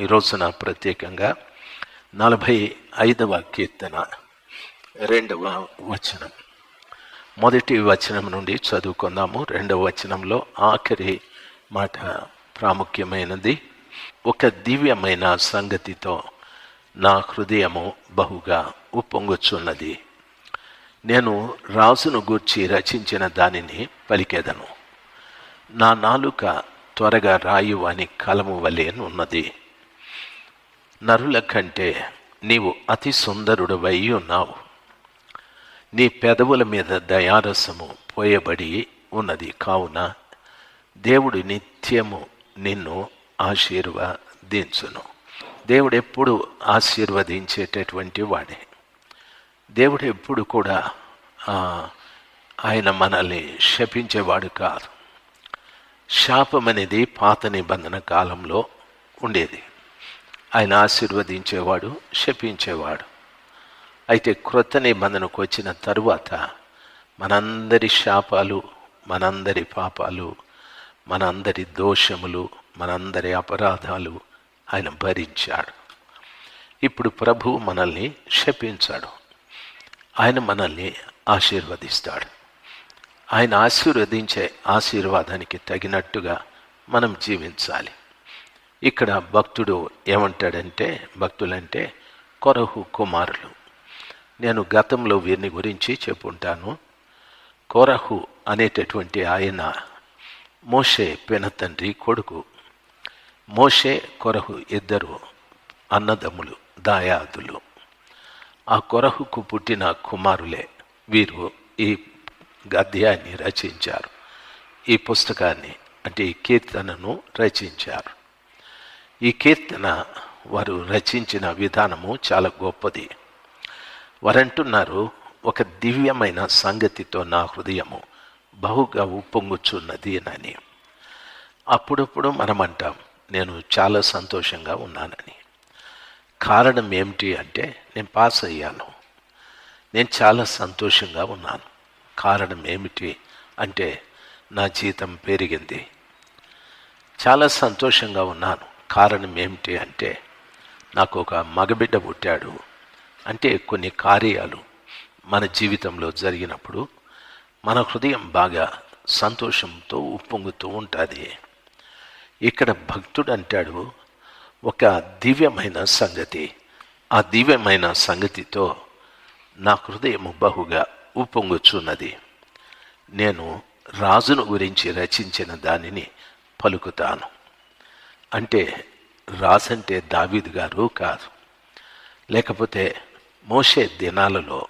ఈరోజున ప్రత్యేకంగా నలభై ఐదవ కీర్తన రెండవ వచనం. మొదటి వచనం నుండి చదువుకుందాము. రెండవ వచనంలో ఆఖరి మాట ప్రాముఖ్యమైనది. ఒక దివ్యమైన సంగతితో నా హృదయము బహుగా ఉప్పొంగుచున్నది. నేను రాజును గూర్చి రచించిన దానిని పలికేదను. నా నాలుక త్వరగా రాయు కలము వలె ఉన్నది నరుల కంటే నీవు అతి సుందరుడవై ఉన్నావు. నీ పెదవుల మీద దయారసము పోయబడి ఉన్నది. కావున దేవుడు నిత్యము నిన్ను ఆశీర్వదించును. దేవుడు ఎప్పుడు ఆశీర్వదించేటటువంటి వాడే. దేవుడు ఎప్పుడు కూడా ఆయన మనల్ని శపించేవాడు కాదు. శాపం అనేది పాత నిబంధన కాలంలో ఉండేది. ఆయన ఆశీర్వదించేవాడు శపించేవాడు. అయితే క్రొత్త నిబంధనకు వచ్చిన తరువాత మనందరి శాపాలు మనందరి పాపాలు మనందరి దోషములు మనందరి అపరాధాలు ఆయన భరించాడు. ఇప్పుడు ప్రభు మనల్ని శపించాడు. ఆయన మనల్ని ఆశీర్వదిస్తాడు. ఆయన ఆశీర్వదించే ఆశీర్వాదానికి తగినట్టుగా మనం జీవించాలి. ఇక్కడ భక్తుడు ఏమంటాడంటే భక్తులంటే కొరహు కుమారులు. నేను గతంలో వీరిని గురించి చెప్పుంటాను. కొరహు అనేటటువంటి ఆయన మోషే పెనతండ్రి కొడుకు. మోషే కొరహు ఇద్దరు అన్నదమ్ములు దాయాదులు. ఆ కొరహుకు పుట్టిన కుమారులే వీరు ఈ గద్యాన్ని రచించారు. ఈ పుస్తకాన్ని అంటే ఈ కీర్తనను రచించారు. ఈ కీర్తన వారు రచించిన విధానము చాలా గొప్పది. వారంటున్నారు ఒక దివ్యమైన సంగతితో నా హృదయము బహుగా ఉప్పొంగుచున్నది అని. అప్పుడప్పుడు మనం అంటాం నేను చాలా సంతోషంగా ఉన్నానని. కారణం ఏమిటి అంటే నేను పాస్ అయ్యాను. నేను చాలా సంతోషంగా ఉన్నాను. కారణం ఏమిటి అంటే నా జీతం పెరిగింది. చాలా సంతోషంగా ఉన్నాను. కారణం ఏమిటి అంటే నాకు ఒక మగబిడ్డ పుట్టాడు. అంటే కొన్ని కార్యాలు మన జీవితంలో జరిగినప్పుడు మన హృదయం బాగా సంతోషంతో ఉప్పొంగుతూ ఉంటుంది. ఇక్కడ భక్తుడు అంటాడు ఒక దివ్యమైన సంగతి. ఆ దివ్యమైన సంగతితో నా హృదయము బహుగా ఉప్పొంగుచున్నది. నేను రాజును గురించి రచించిన దానిని పలుకుతాను. అంటే రాజంటే దావీదు గారు కాదు. లేకపోతే మోషే దినాలలో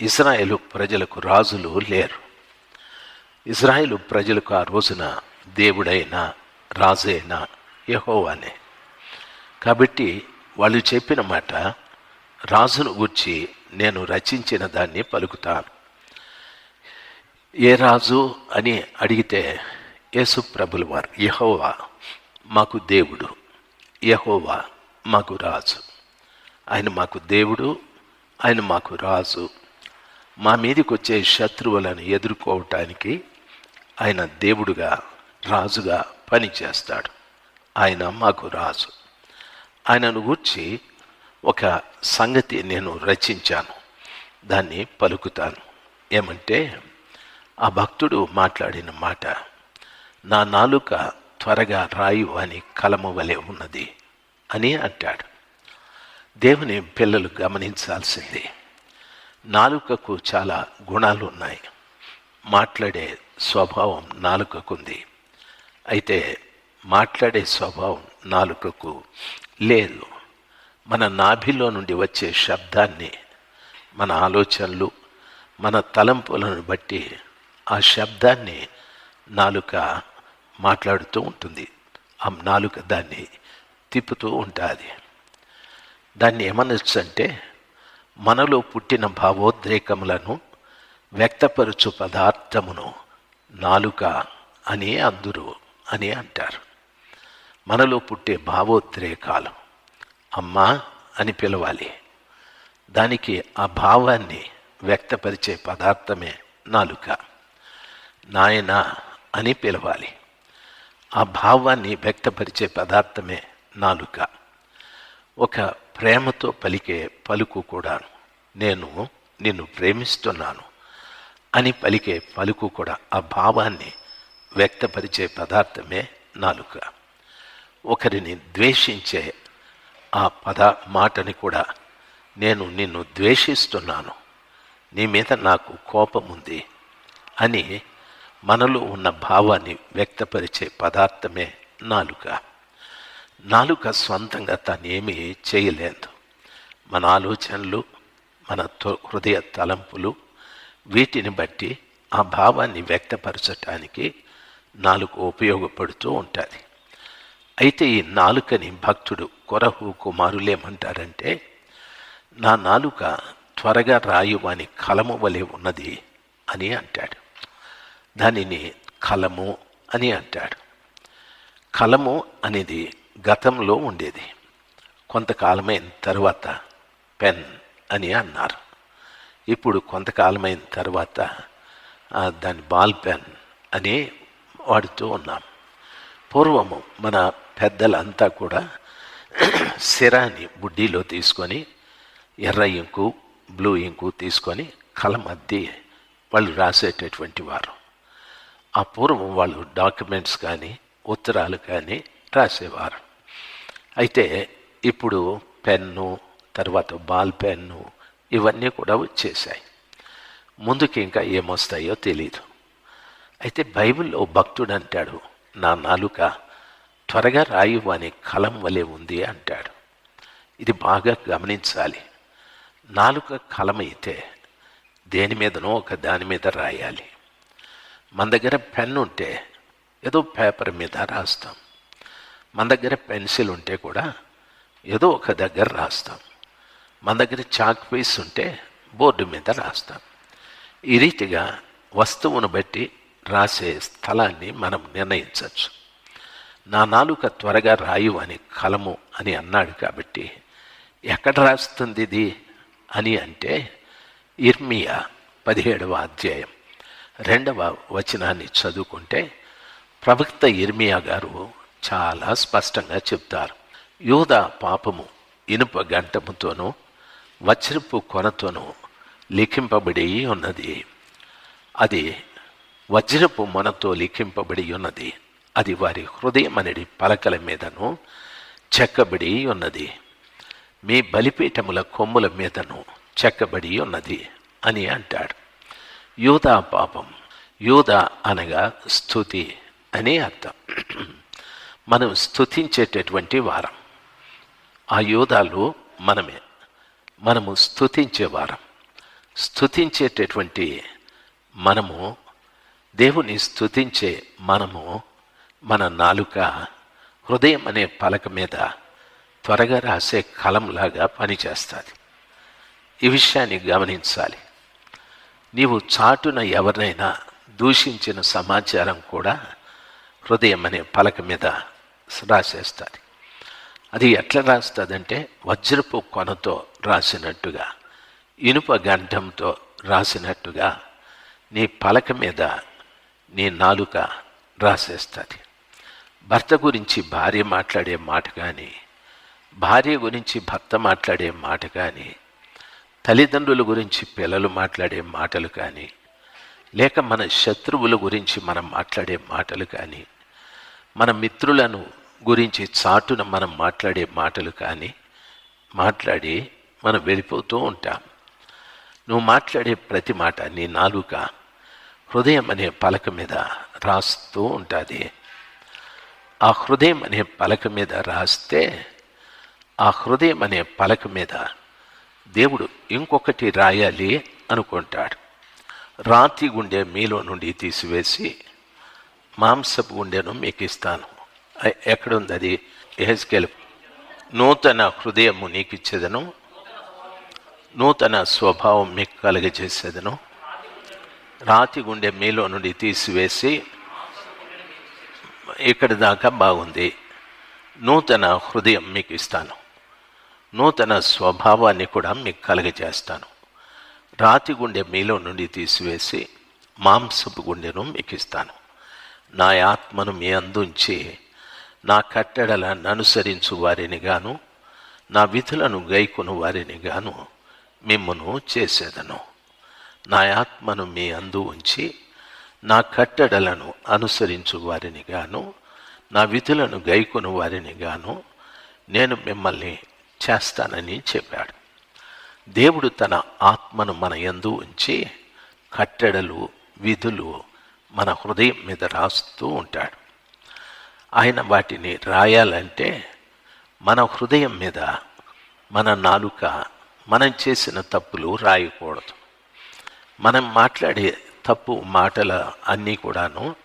ఇజ్రాయేలు ప్రజలకు రాజులు లేరు. ఇజ్రాయేలు ప్రజలకు ఆ రోజున దేవుడైన రాజైన యహోవానే. కాబట్టి వాళ్ళు చెప్పిన మాట రాజును గుర్చి నేను రచించిన దాన్ని పలుకుతాను. ఏ రాజు అని అడిగితే యేసు ప్రభుల వారు యహోవా మాకు దేవుడు యహోవా మాకు రాజు. ఆయన మాకు దేవుడు ఆయన మాకు రాజు. మా మీదకి వచ్చే శత్రువులను ఎదుర్కోవటానికి ఆయన దేవుడుగా రాజుగా పనిచేస్తాడు. ఆయన మాకు రాజు. ఆయనను గూర్చి ఒక సంగతి నేను రచించాను. దాన్ని పలుకుతాను. ఏమంటే ఆ భక్తుడు మాట్లాడిన మాట నా నాలుక త్వరగా రాయు అని కలము వలె ఉన్నది అని అంటాడు. దేవుని పిల్లలు గమనించాల్సింది నాలుకకు చాలా గుణాలు ఉన్నాయి మాట్లాడే స్వభావం నాలుకకుంది. అయితే మాట్లాడే స్వభావం నాలుకకు లేదు. మన నాభిలో నుండి వచ్చే శబ్దాన్ని మన ఆలోచనలు మన తలంపులను బట్టి ఆ శబ్దాన్ని నాలుక మాట్లాడుతూ ఉంటుంది. ఆ నాలుక దాన్ని తిప్పుతూ ఉంటుంది. దాన్ని ఏమనొచ్చు అంటే మనలో పుట్టిన భావోద్రేకములను వ్యక్తపరచు పదార్థమును నాలుక అని అందురు అని అంటారు. మనలో పుట్టే భావోద్రేకాలు అమ్మా అని పిలవాలి. దానికి ఆ భావాన్ని వ్యక్తపరిచే పదార్థమే నాలుక. నాయన అని పిలవాలి. ఆ భావాన్ని వ్యక్తపరిచే పదార్థమే నాలుక. ఒక ప్రేమతో పలికే పలుకు కూడా నేను నిన్ను ప్రేమిస్తున్నాను అని పలికే పలుకు కూడా ఆ భావాన్ని వ్యక్తపరిచే పదార్థమే నాలుక. ఒకరిని ద్వేషించే ఆ పద మాటని కూడా నేను నిన్ను ద్వేషిస్తున్నాను. నీ మీద నాకు కోపం ఉంది అని మనలో ఉన్న భావాన్ని వ్యక్తపరిచే పదార్థమే నాలుక. నాలుక స్వంతంగా తానేమీ చేయలేదు. మన ఆలోచనలు మన హృదయ తలంపులు వీటిని బట్టి ఆ భావాన్ని వ్యక్తపరచటానికి నాలుక ఉపయోగపడుతూ ఉంటుంది. అయితే ఈ నాలుకని భక్తుడు కొరహు కుమారులేమంటారంటే నా నాలుక త్వరగా రాయువాని కలము వలె ఉన్నది అని అంటాడు. దానిని కలము అని అంటాడు. కలము అనేది గతంలో ఉండేది. కొంతకాలమైన తర్వాత పెన్ అని అన్నారు. ఇప్పుడు కొంతకాలమైన తర్వాత దాని బాల్ పెన్ అని వాడుతూ ఉన్నాం. పూర్వము మన పెద్దలంతా కూడా సిరాని బుడ్డీలో తీసుకొని ఎర్ర ఇంకు బ్లూ ఇంకు తీసుకొని కలం అద్ది వాళ్ళు రాసేటటువంటి వారు. ఆ పూర్వం వాళ్ళు డాక్యుమెంట్స్ కానీ ఉత్తరాలు కానీ రాసేవారు. అయితే ఇప్పుడు పెన్ను తర్వాత బాల్ పెన్ను ఇవన్నీ కూడా వచ్చేసాయి ముందుకి ఇంకా ఏమొస్తాయో తెలియదు అయితే బైబిల్లో భక్తుడు అంటాడు నా నాలుక త్వరగా రాయు అనే కలం వలె ఉంది అంటాడు. ఇది బాగా గమనించాలి. నాలుక కలమైతే దేని మీదనో ఒక దాని మీద రాయాలి. మన దగ్గర పెన్ ఉంటే ఏదో పేపర్ మీద రాస్తాం. మన దగ్గర పెన్సిల్ ఉంటే కూడా ఏదో ఒక దగ్గర రాస్తాం. మన దగ్గర చాక్ పీస్ ఉంటే బోర్డు మీద రాస్తాం. ఈ రీతిగా వస్తువును బట్టి రాసే స్థలాన్ని మనం నిర్ణయించవచ్చు. నా నాలుక త్వరగా రాయు అని కలము అని అన్నాడు కాబట్టి ఎక్కడ రాస్తుంది ఇది అని అంటే ఇర్మియా పదిహేడవ అధ్యాయం. రెండవ వచనాన్ని చదువుకుంటే ప్రవక్త ఇర్మియా గారు చాలా స్పష్టంగా చెప్తారు యూద పాపము ఇనుప గంటముతోనూ వజ్రపు కొనతోనూ లిఖింపబడి ఉన్నది. అది వజ్రపు మొనతో లిఖింపబడి ఉన్నది. అది వారి హృదయం అనేది పలకల మీదను చెక్కబడి ఉన్నది. మీ బలిపీఠముల కొమ్ముల మీదను చెక్కబడి ఉన్నది అని అంటాడు. యూదా పాపం. యూదా అనగా స్థుతి అని అర్థం. మనం స్థుతించేటటువంటి వారం. ఆ యూదాలు మనమే. మనము స్థుతించే వారం. స్థుతించేటటువంటి మనము దేవుని స్థుతించే మనము మన నాలుక హృదయం అనే పలక మీద త్వరగా రాసే కలంలాగా పనిచేస్తుంది. ఈ విషయాన్ని గమనించాలి. నీవు చాటున ఎవరినైనా దూషించిన సమాచారం కూడా హృదయం అనే పలక మీద రాసేస్తారు అది ఎట్లా రాస్తుందంటే వజ్రపు కొనతో రాసినట్టుగా ఇనుప గంధంతో రాసినట్టుగా నీ పలక మీద నీ నాలుక రాసేస్తుంది. భర్త గురించి భార్య మాట్లాడే మాట కానీ భార్య గురించి భర్త మాట్లాడే మాట కానీ తల్లిదండ్రుల గురించి పిల్లలు మాట్లాడే మాటలు కానీ లేక మన శత్రువుల గురించి మనం మాట్లాడే మాటలు కానీ మన మిత్రులను గురించి చాటున మనం మాట్లాడే మాటలు కానీ మాట్లాడి మనం వెళ్ళిపోతూ ఉంటాం. నువ్వు మాట్లాడే ప్రతి మాట నీ నాలుక హృదయం అనే పలక మీద రాస్తూ ఉంటుంది. ఆ హృదయం అనే పలక మీద రాస్తే ఆ హృదయం అనే పలక మీద దేవుడు ఇంకొకటి రాయాలి అనుకుంటాడు. రాతి గుండె మీలో నుండి తీసివేసి మాంసపు గుండెను మీకు ఇస్తాను ఎక్కడుంది అది? ఎహెస్కేల్ నూతన హృదయము నీకు ఇచ్చేదను నూతన స్వభావం మీకు కలుగజేసేదను. రాతి గుండె మీలో నుండి తీసివేసి ఇక్కడి దాకా బాగుంది. నూతన హృదయం మీకు ఇస్తాను నూతన స్వభావాన్ని కూడా మీకు కలుగజేస్తాను. రాతి గుండె మీలో నుండి తీసివేసి మాంసపు గుండెను మీకు ఇస్తాను. నా ఆత్మను మీ అందుంచి నా కట్టడలను అనుసరించు వారిని గాను నా విధులను గైకొను వారిని గాను మిమ్మను చేసేదను. నా ఆత్మను మీ అందు ఉంచి నా కట్టడలను అనుసరించు వారిని గాను నా విధులను గైకొను వారిని గాను నేను మిమ్మల్ని చేస్తానని చెప్పాడు. దేవుడు తన ఆత్మను మన యందు ఉంచి కట్టడలు విధులు మన హృదయం మీద రాస్తూ ఉంటాడు. ఆయన వాటిని రాయాలంటే మన హృదయం మీద మన నాలుక మనం చేసిన తప్పులు రాయకూడదు. మనం మాట్లాడే తప్పు మాటల అన్నీ కూడాను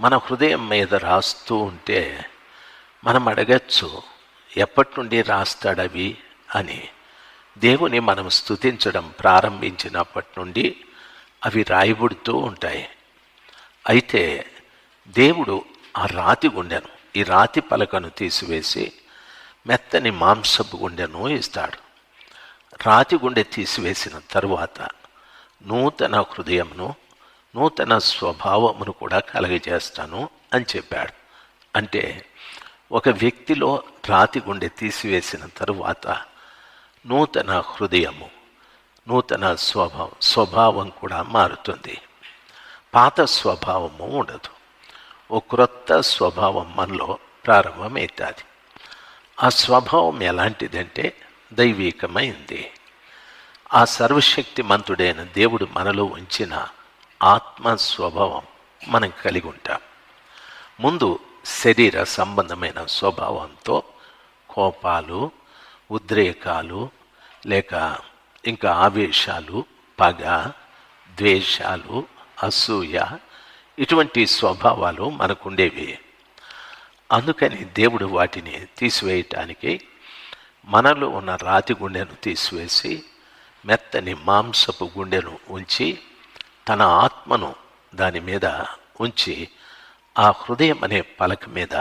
మన హృదయం మీద రాస్తూ ఉంటే మనం అడగచ్చు ఎప్పటి నుండి రాస్తాడవి అని దేవుని మనం స్తుతించడం ప్రారంభించినప్పటి నుండి అవి రాయబడుతూ ఉంటాయి. అయితే దేవుడు ఆ రాతి గుండెను ఈ రాతి పలకను తీసివేసి మెత్తని మాంసపు గుండెను ఇస్తాడు. రాతి గుండె తీసివేసిన తరువాత నూతన హృదయమును నూతన స్వభావమును కూడా కలగజేస్తాను అని చెప్పాడు. అంటే ఒక వ్యక్తిలో రాతి గుండె తీసివేసిన తరువాత నూతన హృదయము నూతన స్వభావం స్వభావం కూడా మారుతుంది. పాత స్వభావము ఉండదు. ఓ క్రొత్త స్వభావం మనలో ప్రారంభమవుతుంది. ఆ స్వభావం ఎలాంటిదంటే దైవీకమైంది. ఆ సర్వశక్తిమంతుడైన దేవుడు మనలో ఉంచిన ఆత్మ స్వభావం మనం కలిగి ఉంటాం. ముందు శరీర సంబంధమైన స్వభావంతో కోపాలు ఉద్రేకాలు లేక ఇంకా ఆవేశాలు పగ ద్వేషాలు అసూయ ఇటువంటి స్వభావాలు మనకుండేవి. అందుకని దేవుడు వాటిని తీసివేయటానికి మనలో ఉన్న రాతి గుండెను తీసివేసి మెత్తని మాంసపు గుండెను ఉంచి తన ఆత్మను దాని మీద ఉంచి ఆ హృదయం అనే పలక మీద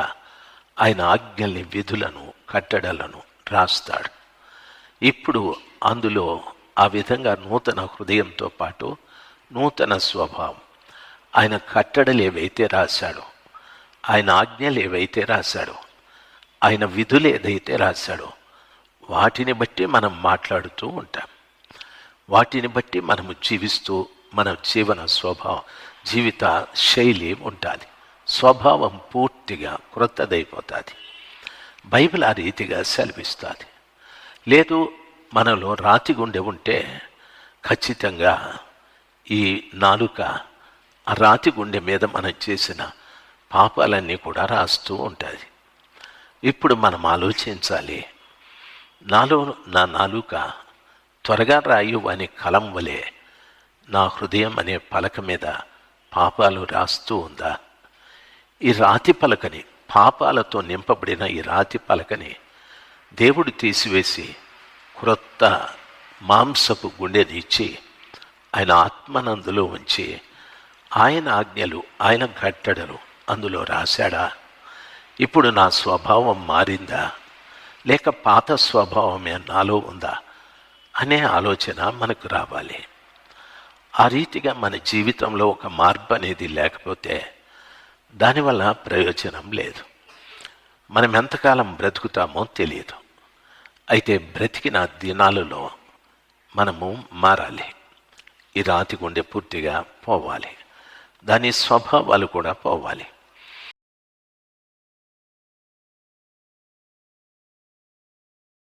ఆయన ఆజ్ఞల్ని విధులను కట్టడలను రాస్తాడు. ఇప్పుడు అందులో ఆ విధంగా నూతన హృదయంతో పాటు నూతన స్వభావం. ఆయన కట్టడలు ఏవైతే రాశాడో ఆయన ఆజ్ఞలు ఏవైతే రాశాడో ఆయన విధులు ఏదైతే రాశాడో వాటిని బట్టి మనం మాట్లాడుతూ ఉంటాం. వాటిని బట్టి మనము జీవిస్తూ మన జీవన స్వభావం జీవిత శైలి ఉంటుంది స్వభావం పూర్తిగా క్రొత్తదైపోతుంది బైబిల్ ఆ రీతిగా సెలవిస్తుంది. లేదు మనలో రాతి గుండె ఉంటే ఖచ్చితంగా ఈ నాలుక ఆ రాతి గుండె మీద మనం చేసిన పాపాలన్నీ కూడా రాస్తూ ఉంటుంది. ఇప్పుడు మనం ఆలోచించాలి నాలో నా నాలుక త్వరగా రాయు అని కలం వలె నా హృదయం అనే పలక మీద పాపాలు రాస్తూ ఉందా? ఈ రాతి పలకని పాపాలతో నింపబడిన ఈ రాతి పలకని దేవుడు తీసివేసి క్రొత్త మాంసపు గుండెని ఇచ్చి ఆయన ఆత్మనందులో ఉంచి ఆయన ఆజ్ఞలు ఆయన కట్టడలు అందులో రాశాడా? ఇప్పుడు నా స్వభావం మారిందా? లేక పాత స్వభావమే నాలో ఉందా? అనే ఆలోచన మనకు రావాలి. ఆ రీతిగా మన జీవితంలో ఒక మార్పు అనేది లేకపోతే దానివల్ల ప్రయోజనం లేదు. మనం ఎంతకాలం బ్రతుకుతామో తెలియదు. అయితే బ్రతికిన దినాలలో మనము మారాలి. ఈ రాతి గుండె పూర్తిగా పోవాలి. దాని స్వభావాలు కూడా పోవాలి.